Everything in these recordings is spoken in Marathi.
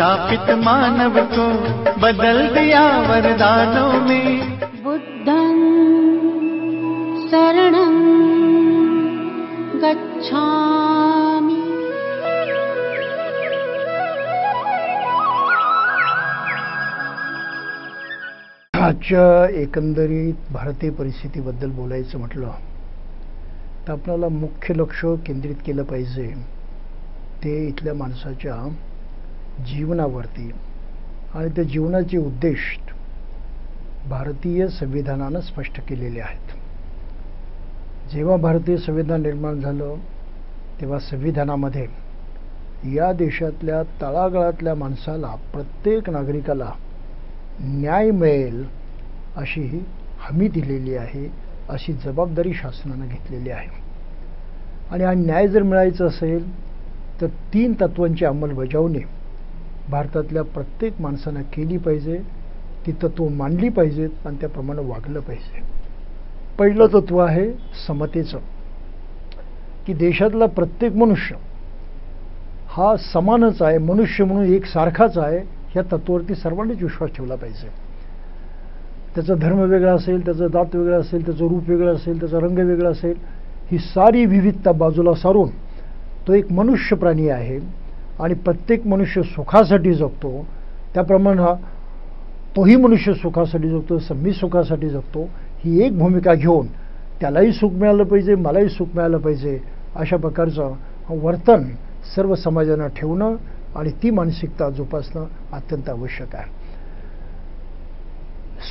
शापित मानव को बदल दिया वरदानों में। बुद्धं शरणं गच्छामि। आजच्या एकंदरीत भारतीय परिस्थितीबद्दल बोलायचं म्हटलं तर आपल्याला मुख्य लक्ष केंद्रित केलं पाहिजे. ते इथल्या माणसाच्या जीवनावरती आणि त्या जीवनाचे उद्देश भारतीय संविधानानं स्पष्ट केलेले आहेत. जेव्हा भारतीय संविधान निर्माण झालं तेव्हा संविधानामध्ये या देशातल्या तळागाळातल्या माणसाला प्रत्येक नागरिकाला न्याय मिळेल अशी ही हमी दिलेली आहे अशी जबाबदारी शासनानं घेतलेली आहे. आणि हा न्याय जर मिळायचा असेल तर तीन तत्वांची अंमलबजावणी भारतातल्या प्रत्येक माणसानं केली पाहिजे ती तत्व मांडली पाहिजेत आणि त्याप्रमाणे वागलं पाहिजे. पहिलं तत्व आहे समतेचं. की देशातला प्रत्येक मनुष्य हा समानच आहे मनुष्य म्हणून एक सारखाच आहे ह्या तत्वावरती सर्वांनीच विश्वास ठेवला पाहिजे. त्याचा धर्म वेगळा असेल त्याचं दात वेगळं असेल त्याचं रूप वेगळं असेल त्याचा रंग वेगळा असेल ही सारी विविधता बाजूला सारून तो एक मनुष्य प्राणी आहे. आणि प्रत्येक मनुष्य सुखासाठी जगतो. त्याप्रमाणे हा तोही मनुष्य सुखासाठी जगतो मी सुखासाठी जगतो ही एक भूमिका घेऊन त्यालाही सुख मिळालं पाहिजे मलाही सुख मिळालं पाहिजे अशा प्रकारचं वर्तन सर्व समाजानं ठेवणं आणि ती मानसिकता जोपासणं अत्यंत आवश्यक आहे.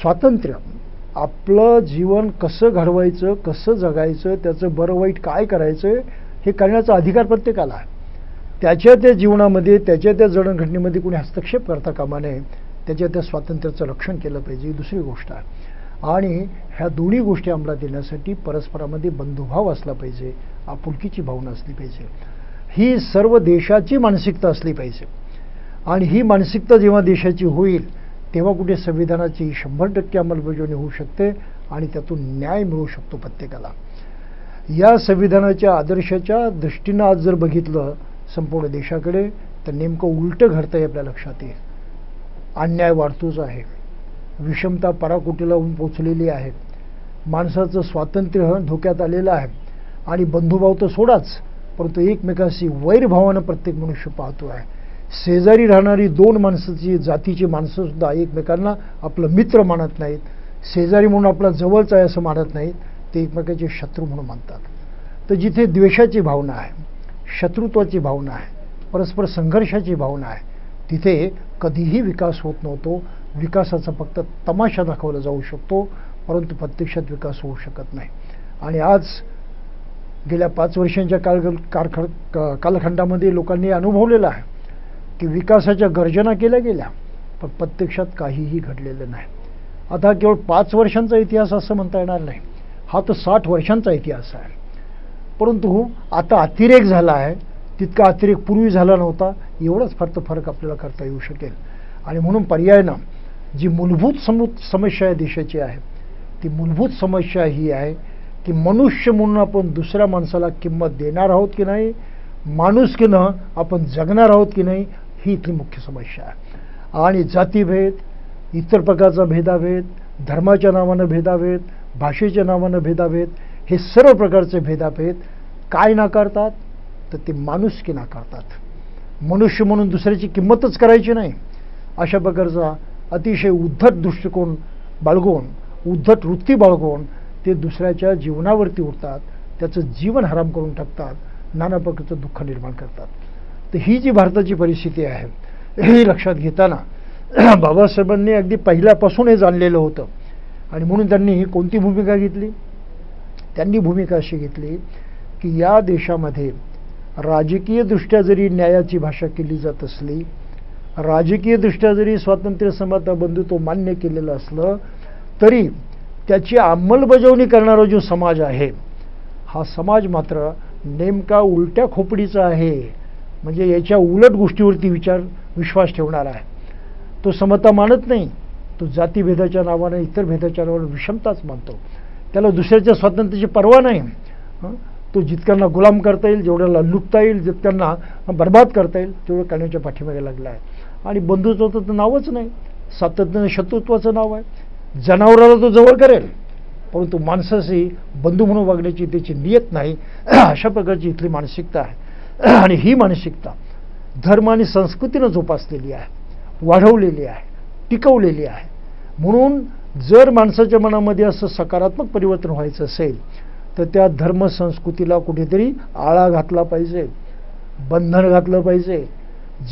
स्वातंत्र्य. आपलं जीवन कसं घडवायचं कसं जगायचं त्याचं बरं वाईट काय करायचं हे करण्याचा अधिकार प्रत्येकाला आहे. त्याच्या त्या जीवनामध्ये त्याच्या त्या जडणघडणीमध्ये कुणी हस्तक्षेप करता कामा नये. त्याच्या त्या स्वातंत्र्याचं रक्षण केलं पाहिजे ही दुसरी गोष्ट आहे. आणि ह्या दोन्ही गोष्टी अंमलात येण्यासाठी परस्परामध्ये बंधुभाव असला पाहिजे आपुलकीची भावना असली पाहिजे. ही सर्व देशाची मानसिकता असली पाहिजे. आणि ही मानसिकता जेव्हा देशाची होईल तेव्हा कुठे संविधानाची शंभर टक्के अंमलबजावणी होऊ शकते आणि त्यातून न्याय मिळू शकतो प्रत्येकाला. या संविधानाच्या आदर्शाच्या दृष्टीनं आज जर बघितलं संपूर्ण देशाकडे तर नेमकं उलटं घडतंय आपल्या लक्षात येईल. अन्याय वाढतोच आहे. विषमता पराकोटीला पोचलेली आहे. माणसाचं स्वातंत्र्य धोक्यात आलेलं आहे. आणि बंधुभाव तर सोडाच परंतु एकमेकाशी वैरभावानं प्रत्येक मनुष्य पाहतो आहे. शेजारी राहणारी दोन माणसाची जातीची माणसंसुद्धा एकमेकांना आपलं मित्र मानत नाहीत. शेजारी म्हणून आपला जवळचा आहे असं मानत नाहीत. ते एकमेकाचे शत्रू म्हणून मानतात. तर जिथे द्वेषाची भावना आहे शत्रुत्वाची भावना आहे परस्पर संघर्षाची भावना आहे. तिथे कधीही विकास होत नव्हतो. विकासाचा फक्त तमाशा दाखवला जाऊ शकतो परंतु प्रत्यक्षात विकास होऊ शकत नाही. आणि आज गेल्या पाच वर्षांच्या काळ कारख कालखंडामध्ये लोकांनी अनुभवलेलं आहे की विकासाच्या गर्जना केल्या गेल्या पण प्रत्यक्षात काहीही घडलेलं नाही. आता केवळ पाच वर्षांचा इतिहास असं म्हणता येणार नाही. हा तर साठ वर्षांचा इतिहास आहे. परंतु हो, आता अतिरेक झाला आहे तितका अतिरेक पूर्वी झाला नव्हता एवढाच फक्त फरक आपल्याला करता येऊ शकेल. आणि म्हणून पर्यायनं जी मूलभूत समु समस्या आहे देशाची आहे ती मूलभूत समस्या ही आहे की मनुष्य म्हणून आपण दुसऱ्या माणसाला किंमत देणार आहोत की नाही माणुसकीनं आपण जगणार आहोत की नाही ही इथली मुख्य समस्या आहे. आणि जातीभेद इतर प्रकारचा भेदाभेद धर्माच्या नावानं भेदाभेद भाषेच्या नावानं भेदाभेद हे सर्व प्रकारचे भेदाभेद काय नाकारतात तर ते माणुसकी नाकारतात मनुष्य म्हणून दुसऱ्याची किंमतच करायची नाही. अशा प्रकारचा अतिशय उद्धट दृष्टिकोन बाळगून उद्धट वृत्ती बाळगून ते दुसऱ्याच्या जीवनावरती उठतात त्याचं जीवन हराम करून टाकतात नाना प्रकारचं दुःख निर्माण करतात. तर ही जी भारताची परिस्थिती आहे हे लक्षात घेताना बाबासाहेबांनी अगदी पहिल्यापासून हे जाणलेलं होतं. आणि म्हणून त्यांनी कोणती भूमिका घेतली? त्यांनी भूमिका अशी घेतली की या देशामध्ये राजकीयदृष्ट्या जरी न्यायाची भाषा केली जात असली राजकीयदृष्ट्या जरी स्वातंत्र्य समता बंधुत्व मान्य केलेलं असलं तरी त्याची अंमलबजावणी करणारा जो समाज आहे हा समाज मात्र नेमका उलट्या खोपडीचा आहे. म्हणजे याच्या उलट गोष्टीवरती विचार विश्वास ठेवणारा आहे. तो समता मानत नाही तो जातीभेदाच्या नावानं इतर भेदाच्या नावानं विषमताच मानतो. त्याला दुसऱ्याच्या स्वातंत्र्याची पर्वा नाही. तो जितक्यांना गुलाम करता येईल जेवढ्याला लुटता येईल जितक्यांना बर्बाद करता येईल तेवढं करण्याच्या पाठीमागे लागला आहे. आणि बंधुत्वाचं तर नावच नाही. सातत्यानं शत्रुत्वाचं नाव आहे. जनावराला तो जवळ करेल परंतु माणसाशी बंधू म्हणून वागण्याची त्याची नियत नाही. अशा प्रकारची इथली मानसिकता आहे. आणि ही मानसिकता धर्म आणि संस्कृतीनं जोपासलेली आहे वाढवलेली आहे टिकवलेली आहे. म्हणून जर माणसाच्या मनामध्ये असं सकारात्मक परिवर्तन व्हायचं असेल तर त्या धर्म संस्कृतीला कुठेतरी आळा घातला पाहिजे बंधन घातलं पाहिजे.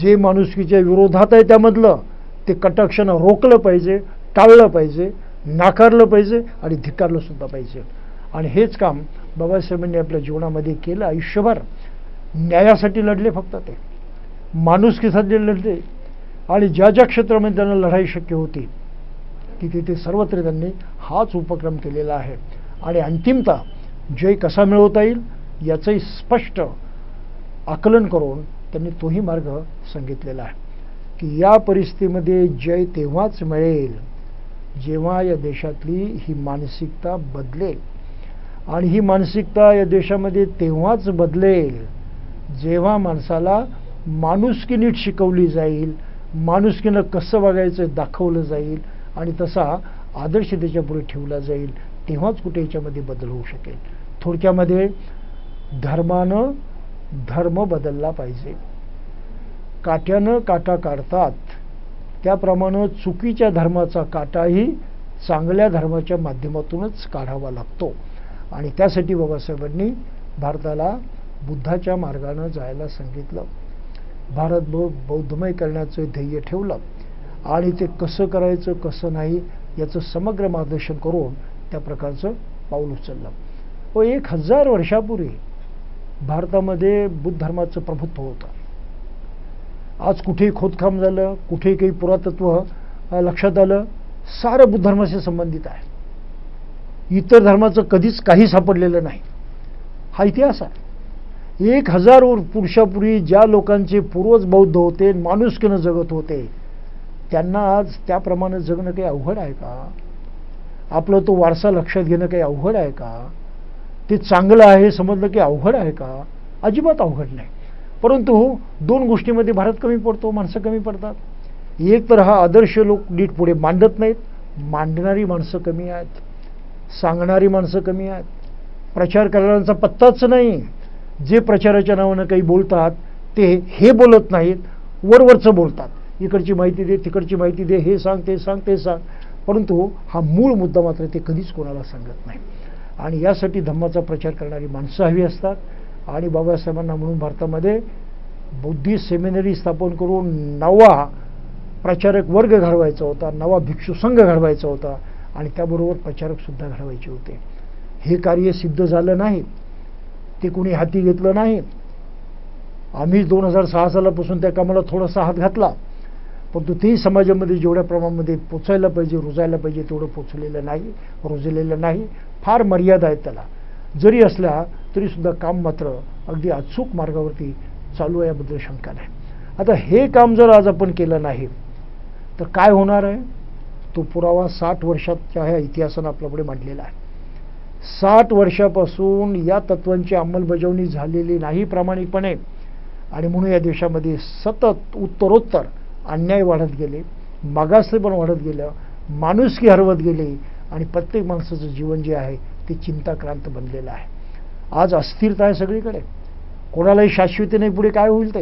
जे माणुसकीच्या विरोधात आहे त्यामधलं ते कटाक्षानं रोखलं पाहिजे टाळलं पाहिजे नाकारलं पाहिजे आणि धिक्कारलं सुद्धा पाहिजे. आणि हेच काम बाबासाहेबांनी आपल्या जीवनामध्ये केलं. आयुष्यभर न्यायासाठी लढले फक्त ते. माणुसकीसाठी लढले. आणि ज्या ज्या क्षेत्रामध्ये त्यांना लढाई शक्य होती की तिथे सर्वत्र त्यांनी हाच उपक्रम केलेला आहे. आणि अंतिमता जय कसा मिळवता येईल याचंही स्पष्ट आकलन करून त्यांनी तोही मार्ग सांगितलेला आहे. की या परिस्थितीमध्ये जय तेव्हाच मिळेल जेव्हा या देशातली ही मानसिकता बदलेल. आणि ही मानसिकता या देशामध्ये तेव्हाच बदलेल जेव्हा माणसाला माणुसकी नीट शिकवली जाईल माणुसकीनं कसं वागायचं दाखवलं जाईल आणि तसा आदर्श त्याच्यापुढे ठेवला जाईल तेव्हाच कुठे याच्यामध्ये बदल होऊ शकेल. थोडक्यामध्ये धर्मानं धर्म बदलला पाहिजे. काट्यानं काटा काढतात. त्याप्रमाणे चुकीच्या धर्माचा काटाही चांगल्या धर्माच्या माध्यमातूनच काढावा लागतो. आणि त्यासाठी बाबासाहेबांनी भारताला बुद्धाच्या मार्गानं जायला सांगितलं. भारत बौ बौद्धमय करण्याचं ध्येय ठेवलं. आणि ते कसं करायचं कसं नाही याचं समग्र मार्गदर्शन करून त्या प्रकारचं पाऊल उचललं. व एक हजार वर्षापूर्वी भारतामध्ये बुद्ध धर्माचं प्रभुत्व होतं. आज कुठेही खोदकाम झालं कुठेही काही पुरातत्व लक्षात आलं सारं बुद्ध धर्माशी संबंधित आहे. इतर धर्माचं कधीच काही सापडलेलं नाही. हा इतिहास आहे. एक हजार वर- पुरुषापूर्वी ज्या लोकांचे पूर्वज बौद्ध होते माणुसकीनं जगत होते त्यांना आज त्याप्रमाणे जगणं काही अवघड आहे का? आपलं तो वारसा लक्षात घेणं काही अवघड आहे का? ते चांगलं आहे समजलं की अवघड आहे का? अजिबात अवघड नाही. परंतु दोन गोष्टीमध्ये भारत कमी पडतो माणसं कमी पडतात. एक तर हा आदर्श लोक नीट पुढे मांडत नाहीत. मांडणारी माणसं कमी आहेत. सांगणारी माणसं कमी आहेत. प्रचार करणाऱ्यांचा पत्ताच नाही. जे प्रचाराच्या नावानं काही बोलतात ते हे बोलत नाहीत वरवरचं बोलतात. इकडची माहिती दे तिकडची माहिती दे हे सांग ते सांग ते सांग. परंतु हा मूळ मुद्दा मात्र ते कधीच कोणाला सांगत नाही. आणि यासाठी धम्माचा प्रचार करणारी माणसं हवी असतात. आणि बाबासाहेबांना म्हणून भारतामध्ये बुद्धिस्ट सेमिनरी स्थापन करून नवा प्रचारक वर्ग घडवायचा होता नवा भिक्षू संघ घडवायचा होता. आणि त्याबरोबर प्रचारकसुद्धा घडवायचे होते. हे कार्य सिद्ध झालं नाही. ते कोणी हाती घेतलं नाही. आम्ही दोन हजार सहा सालापासून त्या कामाला थोडासा हात घातला. परंतु तेही समाजामध्ये जेवढ्या प्रमाणामध्ये पोचायला पाहिजे रुजायला पाहिजे तेवढं पोचलेलं नाही रुजलेलं नाही. फार मर्यादा आहेत त्याला. जरी असल्या तरीसुद्धा काम मात्र अगदी अचूक मार्गावरती चालू आहे याबद्दल शंका नाही. आता हे काम जर आज आपण केलं नाही तर काय होणार आहे? तो पुरावा साठ वर्षाच्या ह्या इतिहासानं आपल्यापुढे मांडलेला आहे. साठ वर्षापासून या तत्वांची अंमलबजावणी झालेली नाही प्रामाणिकपणे. आणि म्हणून या देशामध्ये सतत उत्तरोत्तर अन्याय वाढत गेले मागासले पण वाढत गेलं माणुसकी हरवत गेली आणि प्रत्येक माणसाचं जीवन जे आहे ते चिंताक्रांत बनलेलं आहे. आज अस्थिरता आहे सगळीकडे. कोणालाही शाश्वती नाही पुढे काय होईल ते?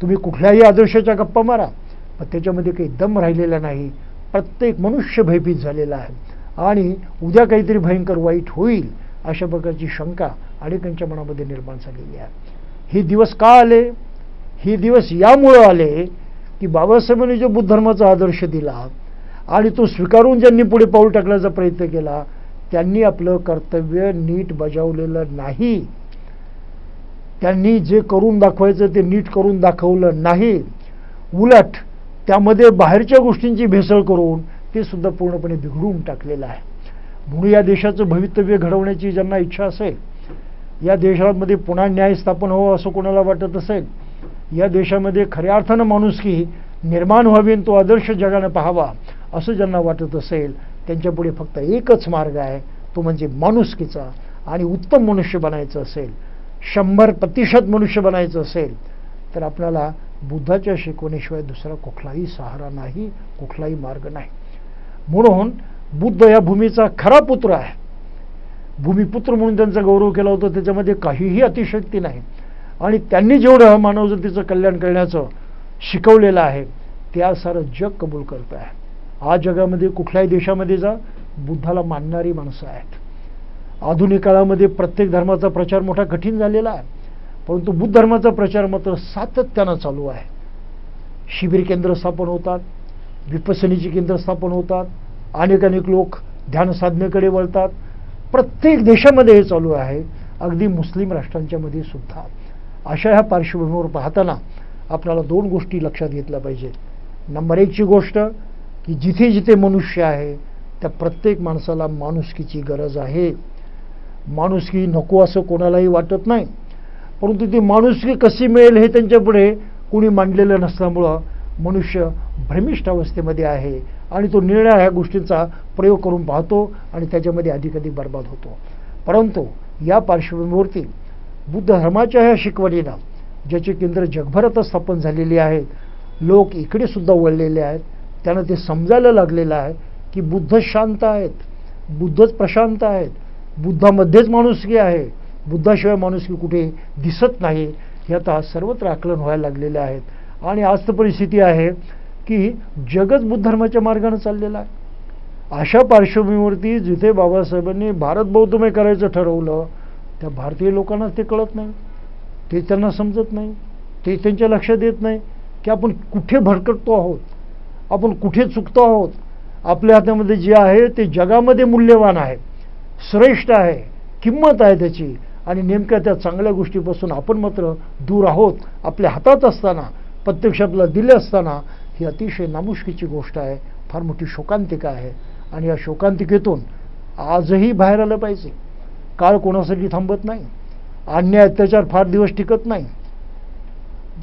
तुम्ही कुठल्याही आदर्शाच्या गप्पा मारा पण त्याच्यामध्ये काही दम राहिलेला नाही. प्रत्येक मनुष्य भयभीत झालेला आहे. आणि उद्या काहीतरी भयंकर वाईट होईल अशा प्रकारची शंका अनेकांच्या मनामध्ये निर्माण झालेली आहे. हे दिवस का आले? हे दिवस यामुळं आले की बाबासाहेबांनी जो बुद्ध धर्माचा आदर्श दिला आणि तो स्वीकारून ज्यांनी पुढे पाऊल टाकण्याचा प्रयत्न केला त्यांनी आपलं कर्तव्य नीट बजावलेलं नाही. त्यांनी जे करून दाखवायचं ते नीट करून दाखवलं नाही. उलट त्यामध्ये बाहेरच्या गोष्टींची भेसळ करून ते सुद्धा पूर्णपणे बिघडून टाकलेलं आहे. म्हणून या देशाचं भवितव्य घडवण्याची ज्यांना इच्छा असेल या देशामध्ये पुन्हा न्याय स्थापन व्हावं असं कोणाला वाटत असेल? या देशामध्ये खऱ्या अर्थानं माणुसकी निर्माण व्हावी आणि तो आदर्श जगानं पाहावा असं ज्यांना वाटत असेल त्यांच्यापुढे फक्त एकच मार्ग आहे तो म्हणजे माणुसकीचा आणि उत्तम मनुष्य बनायचं असेल शंभर प्रतिशत मनुष्य बनायचं असेल तर आपल्याला बुद्धाच्या शिकवणीशिवाय दुसरा कुठलाही सहारा नाही कुठलाही मार्ग नाही. म्हणून बुद्ध या भूमीचा खरा पुत्र आहे. भूमिपुत्र म्हणून त्यांचा गौरव केला होता त्याच्यामध्ये काहीही अतिशक्ती नाही. आणि त्यांनी जेवढं मानवजातीचं कल्याण करण्याचं शिकवलेलं आहे त्या सारं जग कबूल करत आहे आज जगामध्ये कुठल्याही देशामध्ये जा बुद्धाला मानणारी माणसं आहेत. आधुनिक काळामध्ये प्रत्येक धर्माचा प्रचार मोठा कठीण झालेला आहे. परंतु बुद्ध धर्माचा प्रचार मात्र सातत्यानं चालू आहे. शिबिर केंद्र स्थापन होतात विपसनीची केंद्र स्थापन होतात अनेक अनेक लोक ध्यान साधनेकडे वळतात. प्रत्येक देशामध्ये हे चालू आहे. अगदी मुस्लिम राष्ट्रांच्यामध्ये सुद्धा. अशा ह्या पार्श्वभूमीवर पाहताना आपल्याला दोन गोष्टी लक्षात घेतल्या पाहिजेत. नंबर एकची गोष्ट की जिथे जिथे मनुष्य आहे त्या प्रत्येक माणसाला माणुसकीची गरज आहे. माणुसकी नको असं कोणालाही वाटत नाही. परंतु ती माणुसकी कशी मिळेल हे त्यांच्यापुढे कुणी मांडलेलं नसल्यामुळं मनुष्य भ्रमिष्ठ अवस्थेमध्ये आहे आणि तो निर्णय ह्या गोष्टींचा प्रयोग करून पाहतो आणि त्याच्यामध्ये अधिकाधिक बर्बाद होतो. परंतु या पार्श्वभूमीवरती बुद्ध धर्माच्या ह्या शिकवणीनं ज्याचे केंद्र जगभरात स्थापन झालेली आहेत लोक इकडे सुद्धा वळलेले आहेत त्यांना ते समजायला लागलेलं आहे की बुद्ध शांत आहेत बुद्धच प्रशांत आहेत बुद्धामध्येच माणुसकी आहे बुद्धाशिवाय माणुसकी कुठे दिसत नाही हे आता सर्वत्र आकलन व्हायला लागलेले आहेत आणि आज तर परिस्थिती आहे की जगच बुद्ध धर्माच्या मार्गाने चाललेलं आहे. अशा पार्श्वभूमीवरती जिथे बाबासाहेबांनी भारत बौद्धमय करायचं ठरवलं त्या भारतीय लोकांनाच ते कळत नाही. ते त्यांना समजत नाही. ते त्यांच्या लक्षात येत नाही की आपण कुठे भरकटतो आहोत. आपण कुठे चुकतो आहोत. आपल्या हातामध्ये जे आहे ते जगामध्ये मूल्यवान आहे. श्रेष्ठ आहे. किंमत आहे त्याची. आणि नेमक्या त्या चांगल्या गोष्टीपासून आपण मात्र दूर आहोत. आपल्या हातात असताना प्रत्यक्ष आपल्याला दिले असताना ही अतिशय नामुष्कीची गोष्ट आहे. फार मोठी शोकांतिका आहे. आणि या शोकांतिकेतून आजही बाहेर आलं पाहिजे. काळ कोणासाठी थांबत नाही. अन्याय अत्याचार फार दिवस टिकत नाही.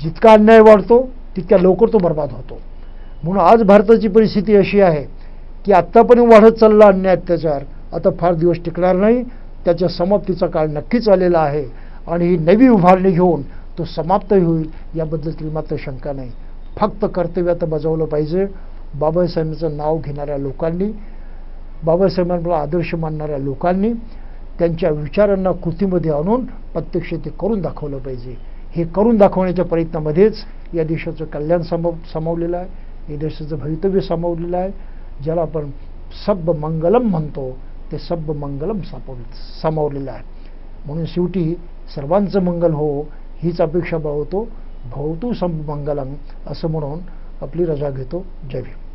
जितका अन्याय वाढतो तितक्या लवकर तो बर्बाद होतो. म्हणून आज भारताची परिस्थिती अशी आहे की आत्तापर्यंत वाढत चालला अन्याय अत्याचार आता फार दिवस टिकणार नाही. त्याच्या समाप्तीचा काळ नक्कीच आलेला आहे. आणि ही नवी उभारणी घेऊन तो समाप्त होईल याबद्दल मात्र शंका नाही. फक्त कर्तव्य आता बजावलं पाहिजे. बाबासाहेबांचं नाव घेणाऱ्या लोकांनी बाबासाहेबांना आदर्श मानणाऱ्या लोकांनी त्यांच्या विचारांना कृतीमध्ये आणून प्रत्यक्ष ते करून दाखवलं पाहिजे. हे करून दाखवण्याच्या प्रयत्नामध्येच या देशाचं कल्याण सामाव सामावलेलं आहे. या देशाचं भवितव्य सामावलेलं आहे. ज्याला आपण सब्ब मंगलम म्हणतो ते सब्ब मंगलम सापव सामावलेलं आहे. म्हणून शेवटी सर्वांचं मंगल हो हीच अपेक्षा बाळवतो भवतू सब मंगलम असं म्हणून आपली रजा घेतो. जय भीम.